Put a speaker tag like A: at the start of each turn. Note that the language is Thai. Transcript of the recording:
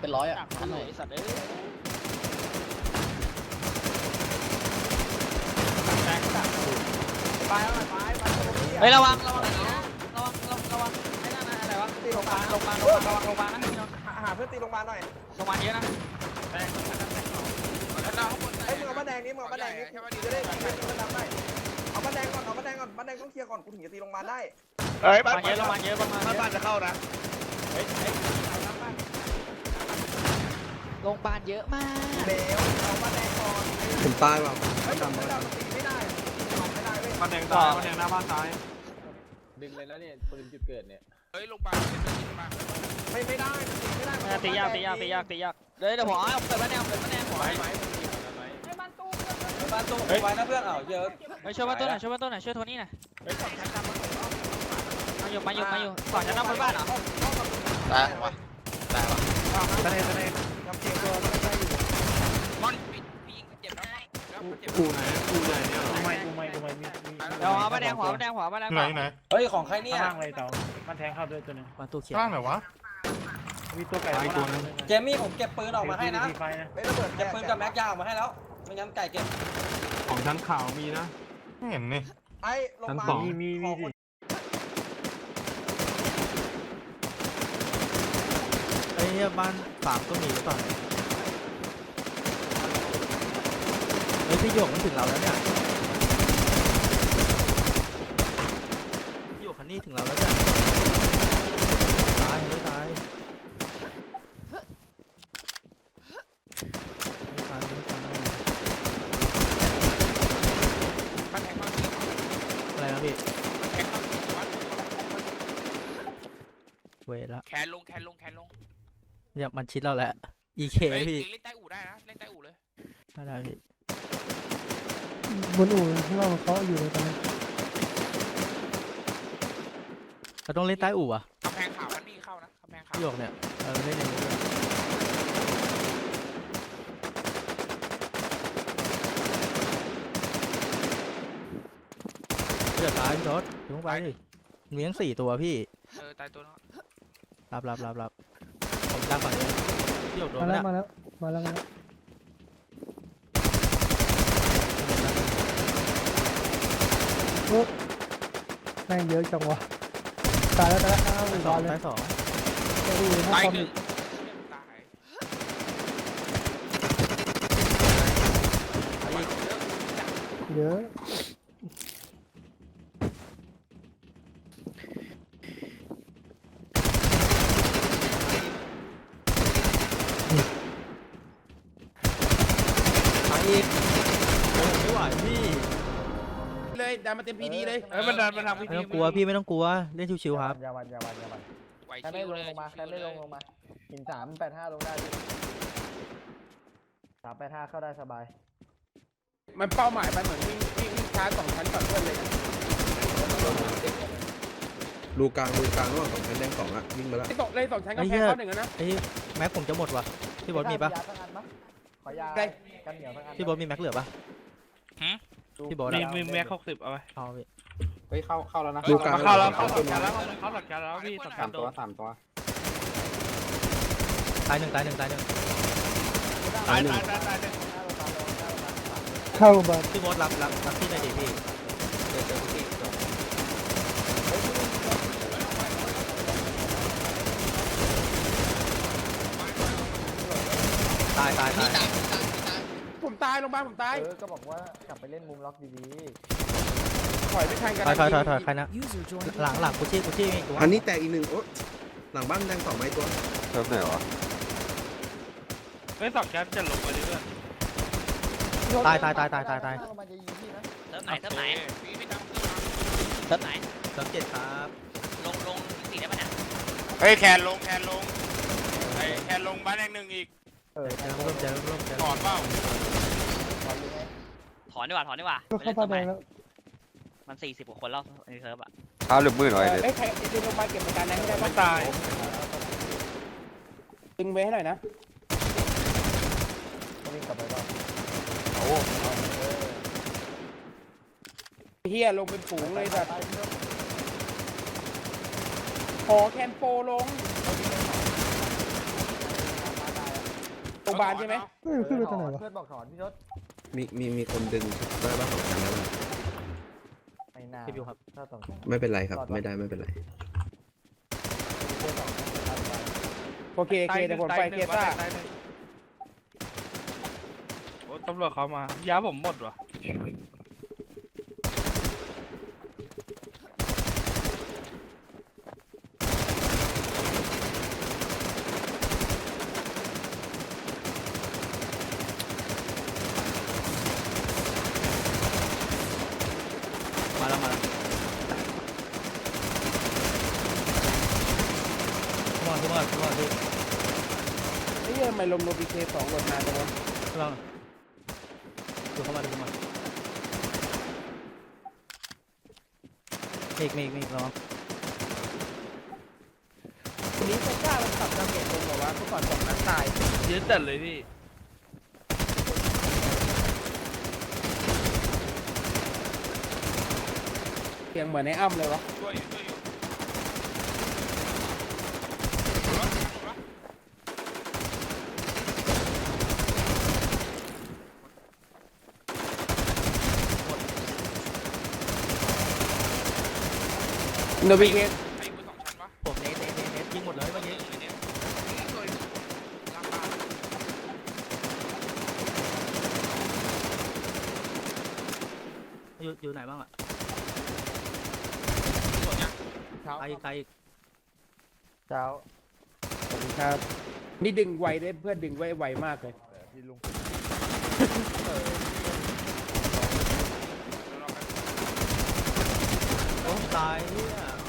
A: เป็นร้อยอะ
B: ดัก
A: อันไหน
B: ไอ้สัตว์เอ้ยแรงดัก
C: ไปเอาหน่อยไปไปตรงนี้
B: เฮ้ยระวังระวังระวังระวังระวังระวังไอ้นั่นน่ะอะไรวะ
C: ตีโรงพยาบาล
B: โรงพยาบาลโรงพยาบาลระวังโรงพยาบาลนะพี่น้อง
C: หาหาเพื่อนตีโรงพยาบาลหน่อย
B: โรงพยาบาลเยอะนะ
C: เฮ้ยมึงเอาบ้านแดงนี้มึงเอาบ้านแดงนี้จะได้จะได้จะได้เอาบ้านแดงก่อนเอาบ้านแดงก่อนบ้านแดงต้องเคลียร์ก่อนกูถึงจะตีโรงพยาบาลได้
D: เฮ้ย
B: โรง
D: บ้า
B: พยานบาลเยอะโรงพยาบาลเยอะประมาณ
D: บ้านบ้านจะเข้านะ
B: โรงพยาบาลเยอะมาก
C: เร็วเอาบ้านแดงก่อน
E: ผมตายว่ะ
C: เฮ้ยไม่ได้ตีไม่ได้เอาไม่ได้เว้ย
D: บ้านแดงตายบ้านแดงหน้าบ้านตาย
A: ดึงเลยแล้วเนี่ยปืนจุดเกิดเนี่ย
D: เฮ้ยลงไปลงมา
C: ไม่ไม่ได้ตีไม่ได้
B: เออตียากตียากตียากตียากเดี๋ยวเดี๋ยวผมเอาเปิดบ้านแนวเปิดบ้านแนวหัว
A: ไม้
B: ให้
A: ไม้ไม้
C: บ้านตู้
A: บ้านตู้ไว้นะเพื่อนเอาเยอะ
B: เฮ้ยช่วยบ้านต้นหน่อยช่วยบ้านต้นหน่อยช่วยโทนี่หน่อยมาอยู่มาอยู่มาอยู่ก่อนจะนั่งบนบ้านเหรอ
D: ตายวะตายวะ
C: ตะเนตะเนทำเกม ตัวมันได้อยู่
D: มอนพี่ยิงเจ็บแล้วเจ็บ
E: กูไหนกูไหนเนี่ย
F: กูไม่กูไม่กูไม่มีมี
B: เดี๋ยวเอาบ้านแดงหัวบ้านแดงหัวบ้านแดง
G: ไหน
B: หัว
G: ไหน
A: เฮ้ยของใครเนี่ย
F: ข้างล่างเลยต่อมันแทงเข้าด้วยตัวหนึง
B: ประตูเขียว
G: ข้างไหนวะ
F: มีตัวไก่ข้างล่างตัวหนึง
A: เจมี่ผมเก็บปืนออกมาให้นะ
F: ไฟนะ
C: ไม่ระเบิด
A: เก็บปืนกับแม็กยาวออกมาให้แล้ว ไม่งั้นไก่เก็บ
E: ของชั้นข่าวมีนะ
G: ไม่เห็นนี่
C: ไอ้โรงพยาบา
E: ชั้
C: ล
E: นสอง
F: มีมีมีดิ
H: ไอ้เหี้ยบ้านสามก็มีหรือเปล่าเนี่ยเฮ้ยพี่หยกมันถึงเราแล้วเนี่ยพี่หยกคันนี้ถึงเราแล้วเนี่ยตายไม่ตายไม่ตายไม่ตาย
D: บ้านแดงบ้าน
H: อะไรนะพี่
D: แข็งบ้าน
H: เวละ
D: แขนลงแขนลงแขนลง
H: เนี่ยมันชิดเราแหละ EK
D: เฮ้ย
H: พี่
D: เล่นใต้อู่ได้นะเล่นใต้อู่เลย
H: ไม่ได้พี่
F: บนอู่ที่ว่าเขาอยู่ตอนนี้
H: เราต้องเล่นใต้อู่อะ
D: กำแพงขาวมันนี่เข้านะกำแพงขาว
H: พี่หยกเนี่ยเราเล่นอย่างนี้ด้วยเดือดตายพี่ทศถึงไปดิมีทั้งสี่ตัวพี่
D: เออตายตัวนึง
H: รับรับรับรับผมตามฝั่งนี้พี่หยกโดน
F: มา
H: ไหม
F: แล้ว
H: เนี่ย
F: มาแล้วมาแล้วมาแล้ว โอ้แม่งเยอะจังวะตายแล้วตายแล้วอ้าวอีก
H: ส
F: บ
H: อ
F: องลเลย
H: ซ้ายสอง
F: จะดูถ้า
D: ตาย
F: ความ
D: หนึ่
F: อี
D: ง
F: ก
D: ตาย
F: เยอะ
H: ตายอีกโอ้ไม่ไหวพี่
D: เลยดันมาเต็มพีดีเลย
E: เฮ้ยมันดันมันทำ
H: ไม่ต้องกลัวพี่ไม่ต้องกลัวเล่นชิวๆครับ
C: อย่าวันอย่าวันอย่าวัน
D: ไหว
C: ใคร
D: ชิ
C: ไม่
D: ว
C: ล
D: เล
C: ง
D: ย
C: ลงมาใครไม่ลงลงมาหินสามแปดห้าลงได้สามแปดห้าเข้าได้สบาย
D: มันเป้าหมายมันเหมือนวิ่งวิ่งช้าสองชั้นก่อนเพื่อนเลย
E: รูกลางรูกลางระหว่างสองชั้นแดงสองอะวิ่งมาแล้ว
D: ตกเลยสองชั้นกำแพงเข้าหนึ่งนะ
H: ไอ้ยแม็กผมจะหมดว่ะพี่บอสมีปะ
C: ยาสักอันปะขอยากันเหนียวสักอัน
H: พี่บอสมีแม็กเหลือปะ พี่บอส
C: มี
H: อะ
C: มีแม็กหกสิบ
H: เอาพี่
A: เฮ้ยเข้าเข้าแล้วนะ
E: รูกลาง
D: เข้าแล้ว
E: เข้า
D: เข้า
E: ต้น
D: แล้
E: ไม้
D: วเข้าหลักการแล้วพี่สอง
A: สามตัวสามตัว
H: ตายหนึ่งตายหนึ่งตายหนึ่ง
E: ตายหนึ่ง
F: เข้าโรงพยาบาล
H: พี่บอสรับรับรับพี่หน่อยดิพี่เดี๋ยวเจอพี่ตายตายตาย
D: ผมตายลงมาผมตาย
C: เออก็บอกว่ากลับไปเล่นมุมล็อกดี
D: ถอยไม่ทันกัน
H: ถอยถอยถอยถอยใครนะหลังหลังกูชี่กูชี่มีตัว
E: อันนี้แตกอีกหนึ่งโอ๊ยหลังบ้านแดงสองไม้ตัว
D: เริ่มไหนวะ
F: ไม่สองแก๊สจะลงไปเรื่อย
C: ๆ
H: ตายตายตายตายตายตาย
C: มันจะยิงพี่นะ
B: เติมไหนเติมไหน
D: พี่พี่ทำ
B: เติมไหน
H: สามเจ็ดครับ
B: ลงลงสี่ได้ปะเนี่ย
D: เฮ้ยแขนลงแขนลงไอ้แขนลงบ้านแดงหนึ่งอีก
C: เออ
H: เจอร่วมเจอร่วมเจอ
D: ถอนเปล่า
B: ถ อนดีกว่าถอนดีกว่า
F: ก็เข้าบ้านแดงแล้ว
B: มันสี่สิบกว่าคนแล้วในเซิร์ฟอะ
D: ข้าวหรือมืดหน่อยเลยเอ้ยใครดึงลงไปเก็บประกันนั้นได้ป่ะตาย ดึงไว้ให้หน่อยนะ
C: ต้องวิ่งกลับไปบ้าง
D: เฮียลงเป็นฝูงเลยแบบขอแคนโปลง
I: รงพยาบาลใช่ไหม
F: เฮ้ยขึ้นไปตรงไหนวะ
I: เพื่อนบอกถอนพี่รถ
E: มีมีมีคนดึงได้บ้างของฉันแล้วนะ
I: ไม่น่า
H: เก็บอยู่ครับ
I: ถ้าสอง
E: ไม่เป็นไรครับ ไม่ได้ไม่เป็นไร
I: โอเคโอเคเดี๋ยวผมไปเคต้า
G: โอ้ตำรวจเขามายาผมหมดวะ
H: มาแล้วมาแล้วขึ้นมาขึ้นมาขึ้นมาขึ้น
I: นี่ยังไมลงโนบิเคสองหล่นนานจังวะ
H: มาดูเข้ามาดูเข้ามาเมกเมกเมกระวัง
I: นี้เคต้ามันปรับดาเมจลงบอว่าเมื่อก่อนสองนัดตาย
G: ยืดแต่เลยพี่
I: สียงเหมือนในอ้ำเลยวะ
D: ช่วยอยู่ช่วยอยู่
I: โนบิเกู
D: สองชั้นปะ
H: ผมเนทเนทเนทเนทยิงหมดเลยเมื่อกี้
D: เนี่ย
H: อยู่อยู่ไหนบ้างอะ
D: ส่วนเนี้ย
H: ไกลไกลอีก
I: เช้าสวัสดีครับ นี่ดึงไวได้เพื่อนดึงไว้ไวมากเลย
H: โอ้ตายเนี่ย